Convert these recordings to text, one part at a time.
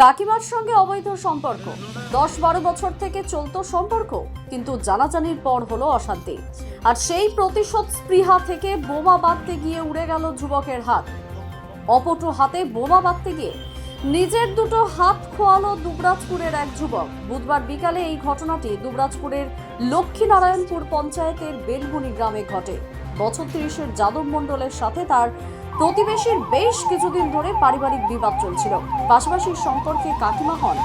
কাকিমার সঙ্গে অবৈধ সম্পর্ক। দশ বারো বছর থেকে চলতো সম্পর্ক, কিন্তু জানাজানির পর হলো অশান্তি। আর সেই প্রতিশোধ স্পৃহা থেকে বোমা বাঁধতে গিয়ে উড়ে গেল যুবকের হাত। অপটু হাতে বোমা বাঁধতে গিয়ে নিজের দুটো হাত খোয়ালো দুবরাজপুরের এক যুবক। বুধবার বিকালে এই ঘটনাটি দুবরাজপুরের লক্ষ্মীনারায়ণপুর পঞ্চায়েতের বেলগুনি গ্রামে ঘটে। বছর তিরিশের যাদব মণ্ডলের সাথে তার প্রতিবেশীর বেশ কিছুদিন ধরে পারিবারিক বিবাদ চলছিল। পাশাপাশি সম্পর্কে কাকিমা হন।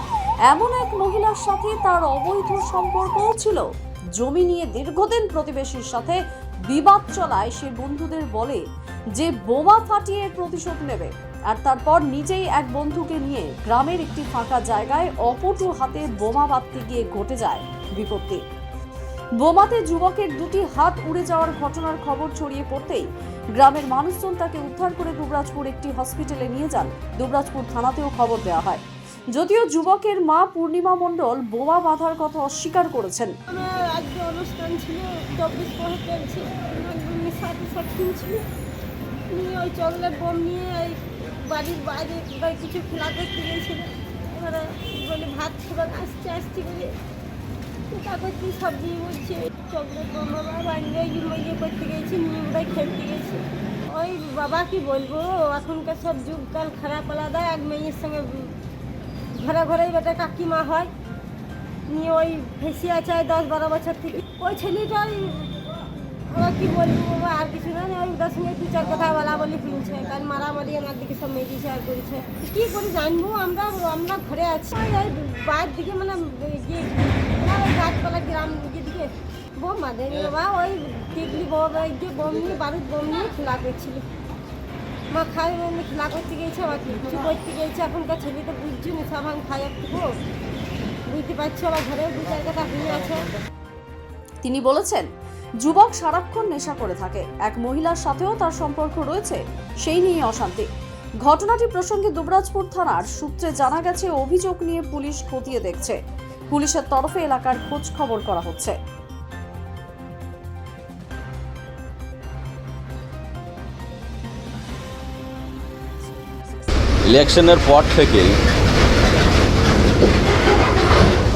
এমন এক মহিলার সাথে তার অবৈধ সম্পর্কও ছিল। জমি নিয়ে দীর্ঘদিন প্রতিবেশীর সাথে বিবাদ চলায় সে বন্ধুদের বলে যে, বোমা ফাটিয়ে প্রতিশোধ নেবে। আর তারপর নিজেই এক বন্ধুকে নিয়ে গ্রামের একটি ফাঁকা জায়গায় অপটু হাতে বোমা বাঁধতে গিয়ে ঘটে যায় বিপত্তি। বোমাতে যুবকের দুটি হাত উড়ে যাওয়ার ঘটনার খবর ছড়িয়ে পড়তেই গ্রামের মানুষজন তাকে উদ্ধার করে দুবরাজপুর একটি হসপিটালে নিয়ে যান। দুবরাজপুর থানাতেও খবর দেওয়া হয়। যদিও যুবকের মা পূর্ণিমা মণ্ডল বোমা বাঁধার কথা অস্বীকার করেছেন। অনুষ্ঠান ছিল ওই চকলেট নিয়ে ওই বাড়ির বাইরে কিছু খেলা করতে গিয়েছিল বলে, ভাত খাবার আসছে আসছে বলে তারপর কি সবজি বলছে চকলেট বাবা বানিয়ে ইয়ে করতে গেছি ওরাই খেলতে গেছি। ওই বাবা কি বলব, এখনকার সব যুগকাল খারাপ আলাদা, এক মেয়ের সঙ্গে ঘরে ঘরেই বেটা কাকিমা হয়। নিয়ে ওই ফেসে আছে দশ বারো বছর থেকে। ওই ছেলেটাই ওরা কি বলব আর কিছু না ওই ওটার সঙ্গে দু চার কথা বলা বলি শুনছে। কারণ মারামারি আমার দিকে সব মেয়েছে আর করেছে। কী করে জানব? আমরা আমরা ঘরে আছি। বাইরের দিকে মানে গিয়ে গাছপালা গ্রাম দিকে বোম বাঁধেনি বাবা, ওই টিকলি বোম যে বোম নিয়ে বারুদ বোম নিয়ে খেলা করছিল। মা খাই খেলা করতে গিয়েছে, আবার কিছু করতে গিয়েছে। এখনকার ছেলে তো বুঝছি না, সব আমি খাই একটু বুঝতে পারছি, আবার ঘরে দু চার কথা হয়ে আছে। তিনি বলেছেন যুবক সারাক্ষণ নেশা করে থাকে। এক মহিলার সাথেও তার সম্পর্ক রয়েছে, সেই নিয়ে অশান্তি। ঘটনাটি প্রসঙ্গে দুবরাজপুর থানার সূত্রে জানা গেছে, অভিযোগ নিয়ে পুলিশ খতিয়ে দেখছে। পুলিশের তরফে এলাকার খোঁজ খবর করা হচ্ছে। ইলেকশনের পর থেকেই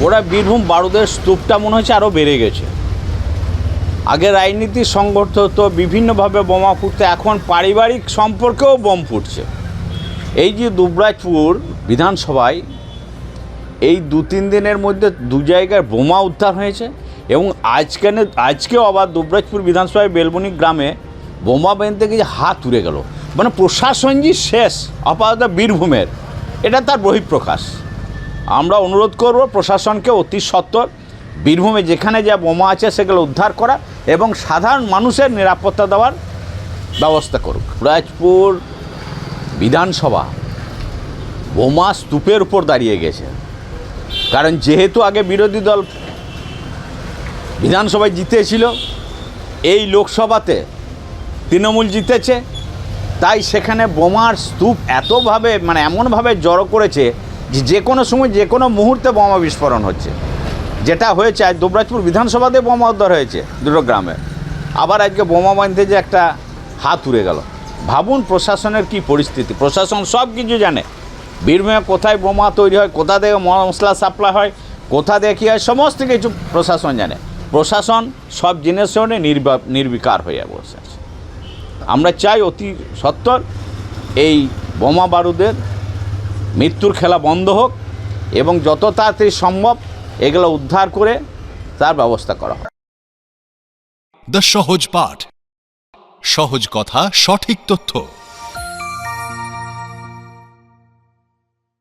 ওরা বীরভূম বারুদের স্তূপটা মনে হচ্ছে আরও বেড়ে গেছে। আগে রাজনীতির সংগঠিত হতো, বিভিন্নভাবে বোমা ফুটতো, এখন পারিবারিক সম্পর্কেও বোম ফুটছে। এই যে দুবরাজপুর বিধানসভায় এই দু তিন দিনের মধ্যে দু জায়গায় বোমা উদ্ধার হয়েছে এবং আজকে আজকেও আবার দুবরাজপুর বিধানসভায় বেলবনি গ্রামে বোমা বেঁধতে গিয়ে হাত উড়ে গেল। মানে প্রশাসন যে শেষ, আপাতত বীরভূমের, এটা তার বহিঃপ্রকাশ। আমরা অনুরোধ করব প্রশাসনকে অতি সত্বর, বীরভূমে যেখানে যা বোমা আছে সেগুলো উদ্ধার করা এবং সাধারণ মানুষের নিরাপত্তা দেওয়ার ব্যবস্থা করুক। রাজপুর বিধানসভা বোমা স্তূপের উপর দাঁড়িয়ে গেছে। কারণ যেহেতু আগে বিরোধী দল বিধানসভায় জিতেছিল, এই লোকসভাতে তৃণমূল জিতেছে, তাই সেখানে বোমার স্তূপ এতভাবে মানে এমনভাবে জড়ো করেছে যে যে কোনো সময় যে কোনো মুহূর্তে বোমা বিস্ফোরণ হচ্ছে। যেটা হয়েছে, আজ দুবরাজপুর বিধানসভাতে বোমা উদ্ধার হয়েছে দুটো গ্রামে। আবার আজকে বোমা বাঁধতে যে একটা হাত উড়ে গেল। ভাবুন প্রশাসনের কি পরিস্থিতি। প্রশাসন সব কিছু জানে। বীরভূমে কোথায় বোমা তৈরি হয়, কোথা থেকে মশলা সাপ্লাই হয়, কোথা থেকে কী হয়, সমস্ত কিছু প্রশাসন জানে। প্রশাসন সব জিনিসের নির্বা, নির্বিকার হয়ে বসে আছে। আমরা চাই অতি সত্বর এই বোমা বারুদের মৃত্যুর খেলা বন্ধ হোক এবং যত তাড়াতাড়ি সম্ভব এগুলো উদ্ধার করে তার ব্যবস্থা করা হয়। দ্য সহজ পাঠ সহজ কথা সঠিক তথ্য।